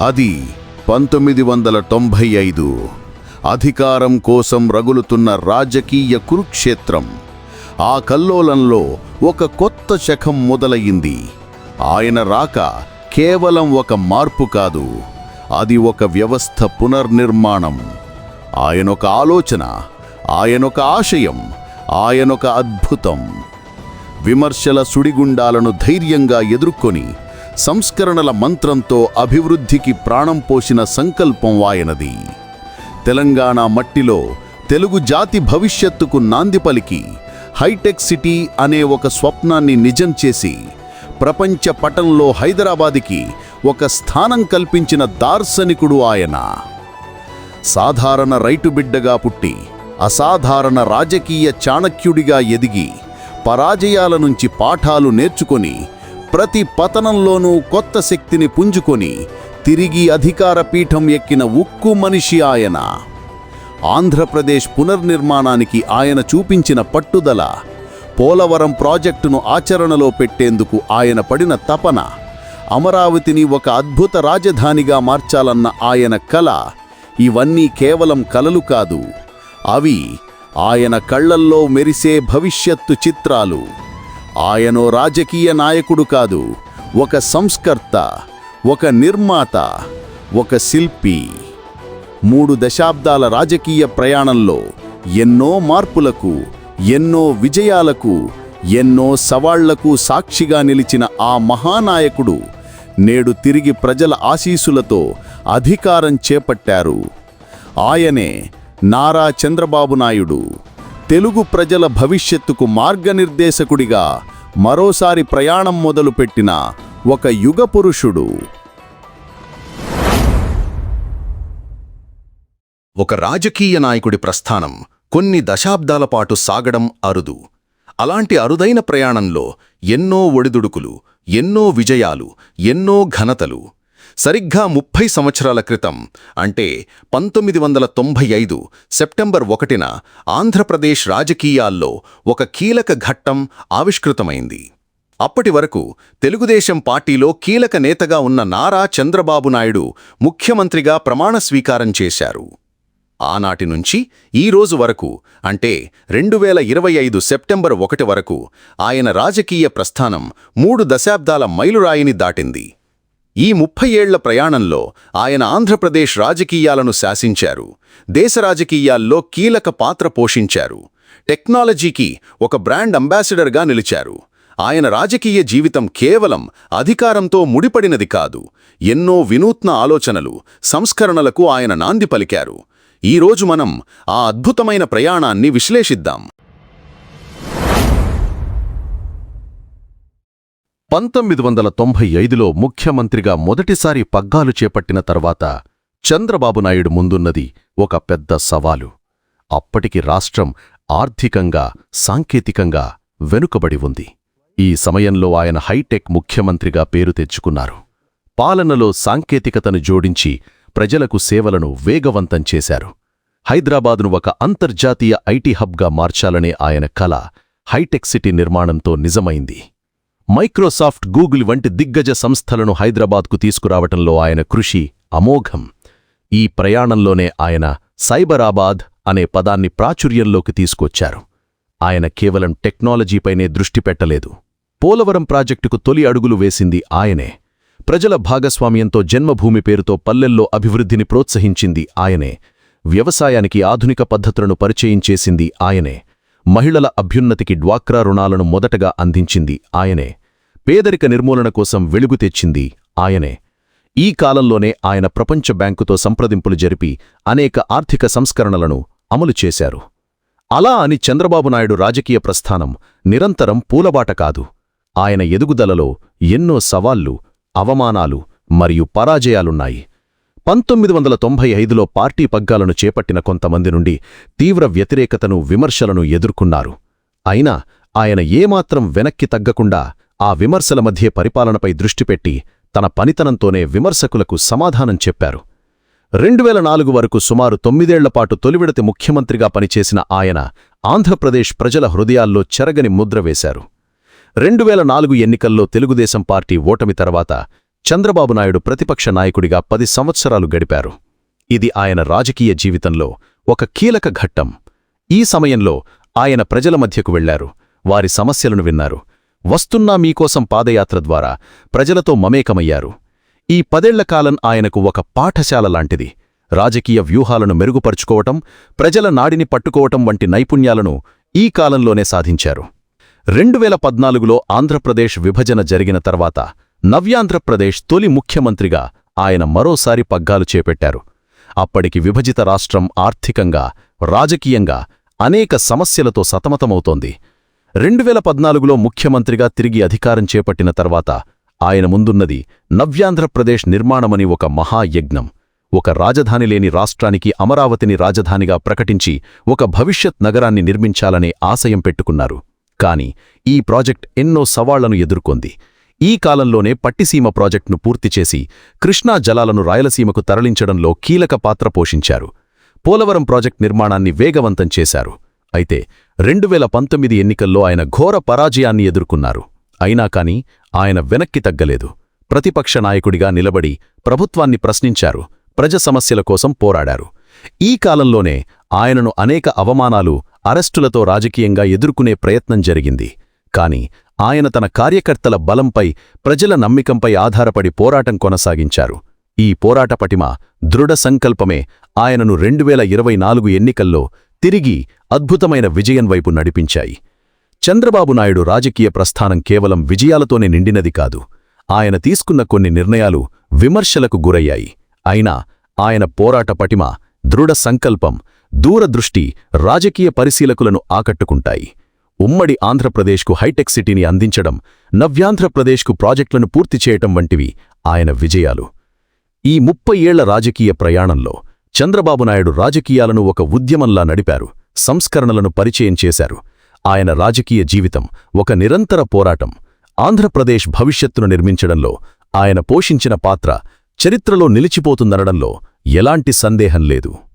అది పంతొమ్మిది వందల తొంభై ఐదు. అధికారం కోసం రగులుతున్న రాజకీయ కురుక్షేత్రం. ఆ కల్లోలంలో ఒక కొత్త శకం మొదలయ్యింది. ఆయన రాక కేవలం ఒక మార్పు కాదు అది ఒక వ్యవస్థ పునర్నిర్మాణం. ఆయనొక ఆలోచన ఆయనొక ఆశయం ఆయనొక అద్భుతం. విమర్శల సుడిగుండాలను ధైర్యంగా ఎదుర్కొని సంస్కరణల మంత్రంతో అభివృద్ధికి ప్రాణం పోసిన సంకల్పం ఆయనది తెలంగాణ మట్టిలో తెలుగు జాతి భవిష్యత్తుకు నాంది పలికి హైటెక్ సిటీ అనే ఒక స్వప్నాన్ని నిజం చేసి ప్రపంచ పటంలో హైదరాబాద్కి ఒక స్థానం కల్పించిన దార్శనికుడు ఆయన. సాధారణ రైటు బిడ్డగా పుట్టి అసాధారణ రాజకీయ చాణక్యుడిగా ఎదిగి పరాజయాల నుంచి పాఠాలు నేర్చుకొని ప్రతి పతనంలోనూ కొత్త శక్తిని పుంజుకొని తిరిగి అధికార పీఠం ఎక్కిన ఉక్కు మనిషి ఆయన. ఆంధ్రప్రదేశ్ పునర్నిర్మాణానికి ఆయన చూపించిన పట్టుదల పోలవరం ప్రాజెక్టును ఆచరణలో పెట్టేందుకు ఆయన పడిన తపన అమరావతిని ఒక అద్భుత రాజధానిగా మార్చాలన్న ఆయన కల ఇవన్నీ కేవలం కలలు కాదు అవి ఆయన కళ్ళల్లో మెరిసే భవిష్యత్తు చిత్రాలు. ఆయనో రాజకీయ నాయకుడు కాదు. ఒక సంస్కర్త ఒక నిర్మాత ఒక శిల్పి. మూడు దశాబ్దాల రాజకీయ ప్రయాణంలో ఎన్నో మార్పులకు ఎన్నో విజయాలకు ఎన్నో సవాళ్ళకు సాక్షిగా నిలిచిన ఆ మహానాయకుడు నేడు తిరిగి ప్రజల ఆశీసులతో అధికారం చేపట్టారు. ఆయనే నారా చంద్రబాబు నాయుడు. తెలుగు ప్రజల భవిష్యత్తుకు మార్గనిర్దేశకుడిగా మరోసారి ప్రయాణం మొదలుపెట్టిన ఒక యుగ పురుషుడు. ఒక రాజకీయ నాయకుడి ప్రస్థానం కొన్ని దశాబ్దాల పాటు సాగడం అరుదు. అలాంటి అరుదైన ప్రయాణంలో ఎన్నో ఒడిదుడుకులు ఎన్నో విజయాలు ఎన్నో ఘనతలు సరిగ్గా ముప్పై సంవత్సరాల క్రితం అంటే పంతొమ్మిది వందల తొంభై ఐదు సెప్టెంబర్ ఒకటిన ఆంధ్రప్రదేశ్ రాజకీయాల్లో ఒక కీలక ఘట్టం ఆవిష్కృతమైంది. అప్పటి వరకు తెలుగుదేశం పార్టీలో కీలక నేతగా ఉన్న నారా చంద్రబాబు నాయుడు ముఖ్యమంత్రిగా ప్రమాణ స్వీకారం చేశారు. ఆనాటి నుంచి ఈ రోజు వరకు అంటే రెండు వేల ఇరవై ఐదు సెప్టెంబర్ ఒకటి వరకు ఆయన రాజకీయ ప్రస్థానం మూడు దశాబ్దాల మైలురాయిని దాటింది. ఈ ముప్పై ఏళ్ళ ప్రయాణంలో ఆయన ఆంధ్రప్రదేశ్ రాజకీయాలను శాసించారు. దేశ రాజకీయాల్లో కీలక పాత్ర పోషించారు. టెక్నాలజీకి ఒక బ్రాండ్ అంబాసిడర్గా నిలిచారు. ఆయన రాజకీయ జీవితం కేవలం అధికారంతో ముడిపడినది కాదు ఎన్నో వినూత్న ఆలోచనలు సంస్కరణలకు ఆయన నాంది పలికారు. ఈరోజు మనం ఆ అద్భుతమైన ప్రయాణాన్ని విశ్లేషిద్దాం. పంతొమ్మిది వందల తొంభై ఐదులో ముఖ్యమంత్రిగా మొదటిసారి పగ్గాలు చేపట్టిన తర్వాత చంద్రబాబు నాయుడు ముందున్నది ఒక పెద్ద సవాలు. అప్పటికి రాష్ట్రం ఆర్థికంగా సాంకేతికంగా వెనుకబడి ఉంది. ఈ సమయంలో ఆయన హైటెక్ ముఖ్యమంత్రిగా పేరు తెచ్చుకున్నారు. పాలనలో సాంకేతికతను జోడించి ప్రజలకు సేవలను వేగవంతం చేశారు. హైదరాబాదును ఒక అంతర్జాతీయ ఐటీ హబ్గా మార్చాలనే ఆయన కల హైటెక్ సిటీ నిర్మాణంతో నిజమైంది. మైక్రోసాఫ్ట్ గూగుల్ వంటి దిగ్గజ సంస్థలను హైదరాబాద్కు తీసుకురావటంలో ఆయన కృషి అమోఘం. ఈ ప్రయాణంలోనే ఆయన సైబరాబాద్ అనే పదాన్ని ప్రాచుర్యంలోకి తీసుకొచ్చారు. ఆయన కేవలం టెక్నాలజీపైనే దృష్టి పెట్టలేదు. పోలవరం ప్రాజెక్టుకు తొలి అడుగులు వేసింది ఆయనే. ప్రజల భాగస్వామ్యంతో జన్మభూమి పేరుతో పల్లెల్లో అభివృద్ధిని ప్రోత్సహించింది ఆయనే. వ్యవసాయానికి ఆధునిక పద్ధతులను పరిచయం చేసింది ఆయనే. మహిళల అభ్యున్నతికి డ్వాక్రా రుణాలను మొదటగా అందించింది ఆయనే. పేదరిక నిర్మూలన కోసం వెలుగు తెచ్చింది ఆయనే. ఈ కాలంలోనే ఆయన ప్రపంచ బ్యాంకుతో సంప్రదింపులు జరిపి అనేక ఆర్థిక సంస్కరణలను అమలు చేశారు. అలా అని చంద్రబాబు నాయుడు రాజకీయ ప్రస్థానం నిరంతరం పూలబాట కాదు. ఆయన ఎదుగుదలలో ఎన్నో సవాళ్ళు అవమానాలు మరియు పరాజయాలున్నాయి. పంతొమ్మిది వందల తొంభై ఐదులో పార్టీ పగ్గాలను చేపట్టిన కొంతమంది నుండి తీవ్ర వ్యతిరేకతను విమర్శలను ఎదుర్కొన్నారు. అయినా ఆయన ఏమాత్రం వెనక్కి తగ్గకుండా ఆ విమర్శల మధ్య పరిపాలనపై దృష్టిపెట్టి తన పనితనంతోనే విమర్శకులకు సమాధానం చెప్పారు. రెండువేల నాలుగు వరకు సుమారు తొమ్మిదేళ్ళపాటు తొలివిడతి ముఖ్యమంత్రిగా పనిచేసిన ఆయన ఆంధ్రప్రదేశ్ ప్రజల హృదయాల్లో చెరగని ముద్ర వేశారు. రెండువేల నాలుగు ఎన్నికల్లో తెలుగుదేశం పార్టీ ఓటమి తర్వాత చంద్రబాబు నాయుడు ప్రతిపక్ష నాయకుడిగా పది సంవత్సరాలు గడిపారు. ఇది ఆయన రాజకీయ జీవితంలో ఒక కీలక ఘట్టం. ఈ సమయంలో ఆయన ప్రజల మధ్యకు వెళ్ళారు. వారి సమస్యలను విన్నారు. వస్తున్నా మీకోసం పాదయాత్ర ద్వారా ప్రజలతో మమేకమయ్యారు. ఈ పదేళ్ళ కాలం ఆయనకు ఒక పాఠశాల లాంటిది. రాజకీయ వ్యూహాలను మెరుగుపరుచుకోవటం ప్రజల నాడిని పట్టుకోవటం వంటి నైపుణ్యాలను ఈ కాలంలోనే సాధించారు. రెండు వేల పద్నాలుగులో ఆంధ్రప్రదేశ్ విభజన జరిగిన తర్వాత నవ్యాంధ్రప్రదేశ్ తొలి ముఖ్యమంత్రిగా ఆయన మరోసారి పగ్గాలు చేపట్టారు. అప్పటికి విభజిత రాష్ట్రం ఆర్థికంగా రాజకీయంగా అనేక సమస్యలతో సతమతమవుతోంది. రెండు వేల పద్నాలుగులో ముఖ్యమంత్రిగా తిరిగి అధికారం చేపట్టిన తర్వాత ఆయన ముందున్నది నవ్యాంధ్రప్రదేశ్ నిర్మాణమని ఒక మహాయజ్ఞం. ఒక రాజధాని లేని రాష్ట్రానికి అమరావతిని రాజధానిగా ప్రకటించి ఒక భవిష్యత్ నగరాన్ని నిర్మించాలనే ఆశయం పెట్టుకున్నారు. కాని ఈ ప్రాజెక్ట్ ఎన్నో సవాళ్ళను ఎదుర్కొంది. ఈ కాలంలోనే పట్టిసీమ ప్రాజెక్టును పూర్తిచేసి కృష్ణా జలాలను రాయలసీమకు తరలించడంలో కీలక పాత్ర పోషించారు. పోలవరం ప్రాజెక్ట్ నిర్మాణాన్ని వేగవంతం చేశారు. అయితే రెండు వేల పంతొమ్మిది ఎన్నికల్లో ఆయన ఘోర పరాజయాన్ని ఎదుర్కొన్నారు. అయినా కాని ఆయన వెనక్కి తగ్గలేదు. ప్రతిపక్ష నాయకుడిగా నిలబడి ప్రభుత్వాన్ని ప్రశ్నించారు. ప్రజ సమస్యల కోసం పోరాడారు. ఈ కాలంలోనే ఆయనను అనేక అవమానాలు అరెస్టులతో రాజకీయంగా ఎదుర్కొనే ప్రయత్నం జరిగింది. కాని ఆయన తన కార్యకర్తల బలంపై ప్రజల నమ్మికంపై ఆధారపడి పోరాటం కొనసాగించారు. ఈ పోరాట పటిమ దృఢ సంకల్పమే ఆయనను రెండు వేల ఇరవై నాలుగు ఎన్నికల్లో తిరిగి అద్భుతమైన విజయం వైపు నడిపించాయి. చంద్రబాబు నాయుడు రాజకీయ ప్రస్థానం కేవలం విజయాలతోనే నిండినది కాదు. ఆయన తీసుకున్న కొన్ని నిర్ణయాలు విమర్శలకు గురయ్యాయి. అయినా ఆయన పోరాట పటిమ దృఢ సంకల్పం దూరదృష్టి రాజకీయ పరిశీలకులను ఆకట్టుకుంటాయి. ఉమ్మడి ఆంధ్రప్రదేశ్కు హైటెక్ సిటీని అందించడం నవ్యాంధ్రప్రదేశ్కు ప్రాజెక్టులను పూర్తి చేయటం వంటివి ఆయన విజయాలు. ఈ ముప్పై ఏళ్ళ రాజకీయ ప్రయాణంలో చంద్రబాబు నాయుడు రాజకీయాలను ఒక ఉద్యమంలా నడిపారు సంస్కరణలను పరిచయం చేశారు. ఆయన రాజకీయ జీవితం ఒక నిరంతర పోరాటం. ఆంధ్రప్రదేశ్ భవిష్యత్తును నిర్మించడంలో ఆయన పోషించిన పాత్ర చరిత్రలో నిలిచిపోతుందనడంలో ఎలాంటి సందేహం లేదు.